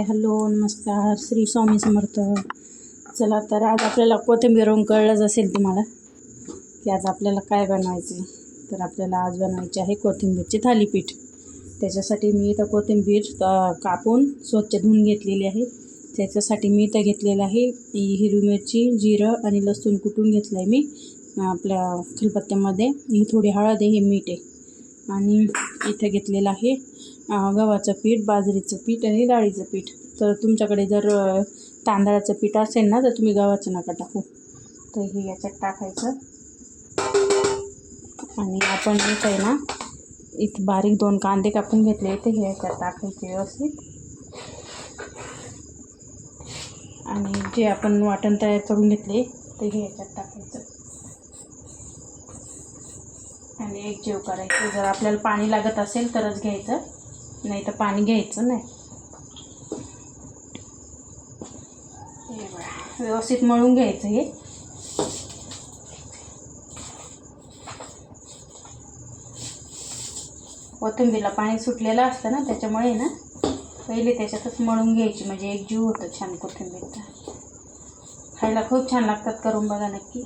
Hi hello नमस्कार. श्री स्वामी समर्थ. चला तर आज आपल्याला कोथिंबीरवरून कळलंच असेल तुम्हाला की आज आपल्याला काय बनवायचं आहे तर आपल्याला आज बनवायचे आहे कोथिंबीरची थालीपीठ. त्याच्यासाठी मी इथं कोथिंबीर कापून स्वच्छ धुवून घेतलेली आहे. त्याच्यासाठी मी इथं घेतलेलं आहे हिरवी मिरची जिरं आणि लसूण कुटून घेतलं आहे मी. आपल्या खिलपत्त्यामध्ये ही थोडी हळद आहे हे मीठ आहे. आणि इथं घेतलेलं आहे गव्हाचं पीठ बाजरीचं पीठ आणि डाळीचं पीठ. तर तुमच्याकडे जर तांदळाचं पीठ असेल ना तर तुम्ही गव्हाचं नका टाकू. तर हे याच्यात टाकायचं. आणि आपण एक आहे ना इथं बारीक दोन कांदे कापून घेतले ते हे याच्यात टाकायचे व्यवस्थित. आणि जे आपण वाटण तयार करून घेतले ते हे याच्यात टाकायचं. आणि एक जीव करायचं. जर आपल्याला पाणी लागत असेल तरच घ्यायचं. नाही तर पाणी घ्यायचं नाही. व्यवस्थित मळून घ्यायचं हे. कोथिंबीरला पाणी सुटलेलं असतं ना त्याच्यामुळे ना पहिले त्याच्यातच मळून घ्यायची. म्हणजे एक जीव होतं छान कोथिंबीरचा. खायला खूप छान लागतात करून बघा नक्की.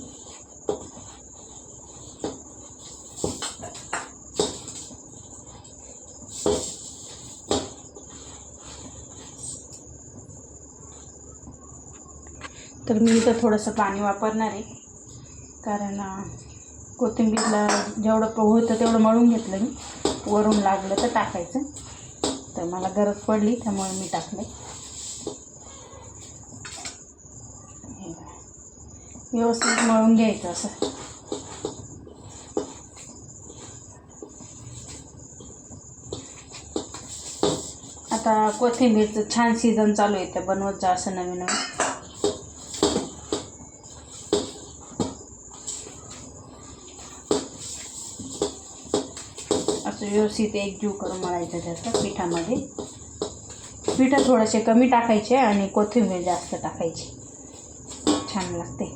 तर मी इथं थोडंसं पाणी वापरणार आहे. कारण कोथिंबीरला जेवढं पोहू होतं तेवढं मळून घेतलं मी. वरून लागलं तर टाकायचं. तर मला गरज पडली त्यामुळे मी टाकले. हे व्यवस्थित मळून घ्यायचं असं. आता कोथिंबीरचं छान सीझन चालू आहे त्या बनवत जा असं नवीन नवीन. असं व्यवस्थित एकजीव करून मळायचं त्याचं पिठामध्ये. पिठं थोडेसे कमी टाकायचे आणि कोथिंबीर जास्त टाकायची. छान लागते.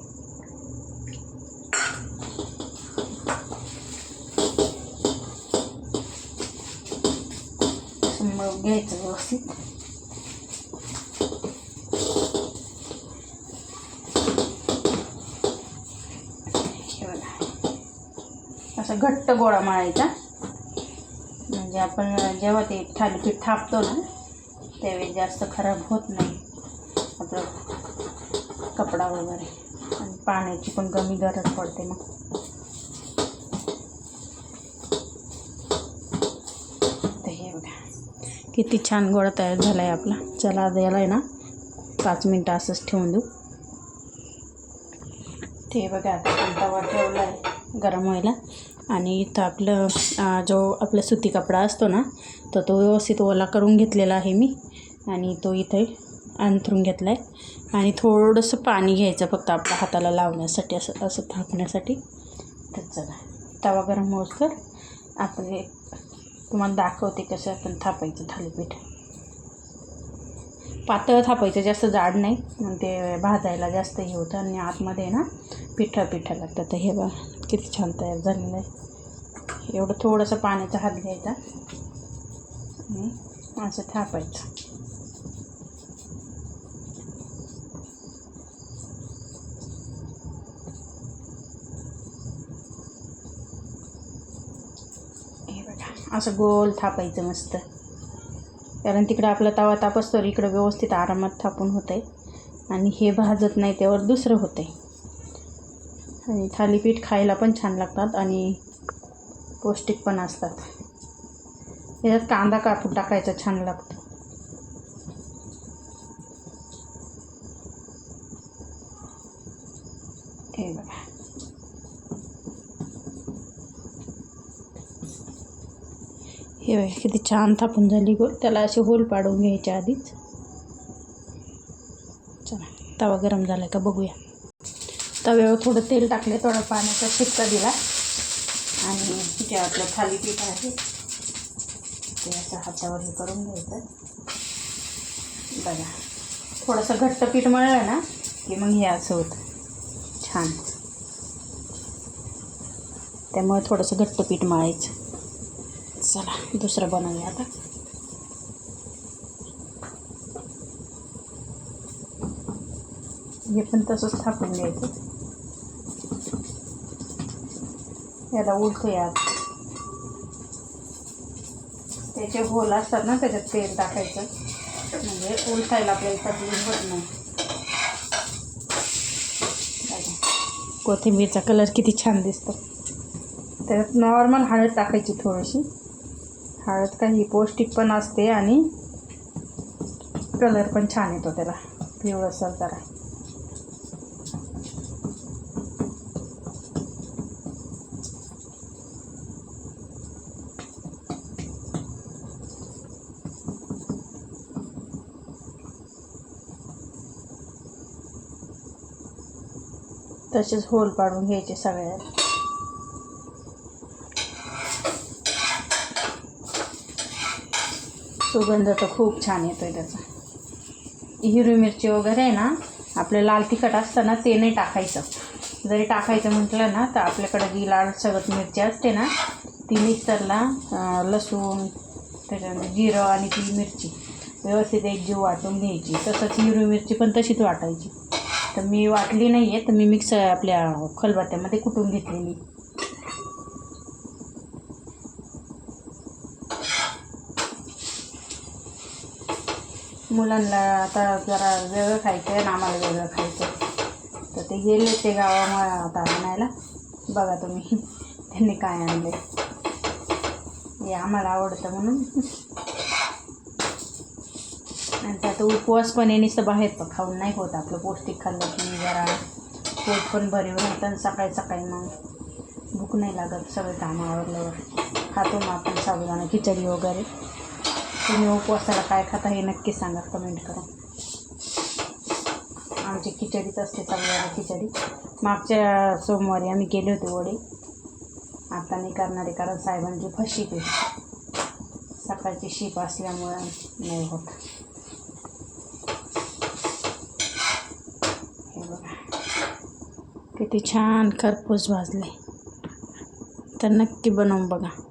मग घ्यायचं व्यवस्थित. असं घट्ट गोळा मळायचा. म्हणजे आपण जेव्हा ते थालीपीठ थापतो ना त्यावेळी जास्त खराब होत नाही. आपलं कपडा वगैरे. आणि पाण्याची पण कमी गरज पडते मग तर हे बघा. किती छान गोळा तयार झाला आहे आपला. चला आज याला आहे ना पाच मिनटं असंच ठेवून देऊ. ते बघा आता तवा ठेवला आहे गरम व्हायला. आणि इथं आपलं जो आपला सुती कपडा असतो ना तर तो व्यवस्थित ओला करून घेतलेला आहे मी. आणि तो इथे अंथरून घेतला आहे आणि थोडंसं पाणी घ्यायचं फक्त आपल्या हाताला लावण्यासाठी असं असं थापण्यासाठी. तर चला तवा गरम होस तर आपण तुम्हाला दाखवते कसं आपण थापायचं थालीपीठ. पातळ थापायचं जास्त जाड नाही. मग ते भाजायला जास्त हे होतं आणि आतमध्ये ना पिठं पिठं लागतं तर हे बघा. किती छान तयार झालेलं आहे. एवढं थोडंसं पाण्याचा हात घ्यायचा. आणि असं थापायचं. हे असं गोल थापायचं मस्त. कारण तिकडं आपला तवा तापसतो इकडं व्यवस्थित आरामात थापून होतं आहे आणि हे भाजत नाही त्यावर दुसरं होतं आहे आणि थालीपीठ खायला पण छान लागतात आणि पौष्टिक पण असतात. याच्यात कांदा कापून टाकायचा छान लागतो. हे बघा. हे बघा किती छान थापून झाली गोल त्याला असे होल पाडून घ्यायच्या आधीच. चला तवा गरम झाला का बघूया. तव्यावर थोडं तेल टाकले थोडं पाण्याचा शिक्का दिला. आणि जे आपलं थालीपीठ आहे. ते असं हातावर हे करून घ्यायचं. बघा. थोडंसं घट्ट पीठ मळलं ना की मग हे असं होतं. छान. त्यामुळे थोडंसं घट्ट पीठ मळायचं. चला दुसरं बनवूया आता. हे पण तसंच थापून द्यायचं याला उलटं यात त्याचे होल असतात ना त्याच्यात तेल टाकायचं. म्हणजे उलटायला आपल्याला तकलीफ होत नाही. कोथिंबीरचा कलर किती छान दिसतो. त्याच्यात नॉर्मल हळद टाकायची थोडीशी. हळद काही पौष्टिक पण असते आणि कलर पण छान येतो त्याला. पिवळसर जरा. तसेच होल पाडून घ्यायचे सगळ्यात. सुगंध तर खूप छान येतो आहे त्याचा. हिरवी मिरची वगैरे आहे ना आपलं लाल तिखट असतं ना ते नाही टाकायचं. जरी टाकायचं म्हटलं ना तर आपल्याकडं जी लाल सगळं मिरची असते ना ती मिक्सरला लसूण त्याच्यानंतर जिरं आणि ती मिरची व्यवस्थित एक जीव वाटून घ्यायची. तसंच हिरवी मिरची पण तशीच वाटायची. तर मी वाटली नाही आहे तर मी मिक्सर आपल्या खलबत्त्यामध्ये कुटून घेतलेली मुलांना आता जरा वेगळं खायचं आहे ना आम्हाला वेगळं खायचं तर ते गेले ते गावामुळे आता आणायला. बघा तुम्ही त्यांनी काय आणले हे आम्हाला आवडतं म्हणून. आणि त्यात उपवास पण आहे नुसतं बाहेर पण खाऊन नाही होत आपलं. पौष्टिक खाल्लं की जरा पोट पण भरीव राहतं आणि सकाळी सकाळी मग भूक नाही लागत. सगळे काम आवरल्यावर खातो मग आपण साबुदाणा खिचडी वगैरे. तुम्ही उपवासाला काय खाता हे नक्की सांगा कमेंट करा. आमची खिचडीच असते साबुदाणा खिचडी. मागच्या सोमवारी आम्ही गेले होते वडे. आता नाही करणारे कारण साहेबांची फशी ते सकाळची शीप असल्यामुळे नाही होत हे बघा किती छान खरपूस भाजले. तर नक्की बनवून बघा.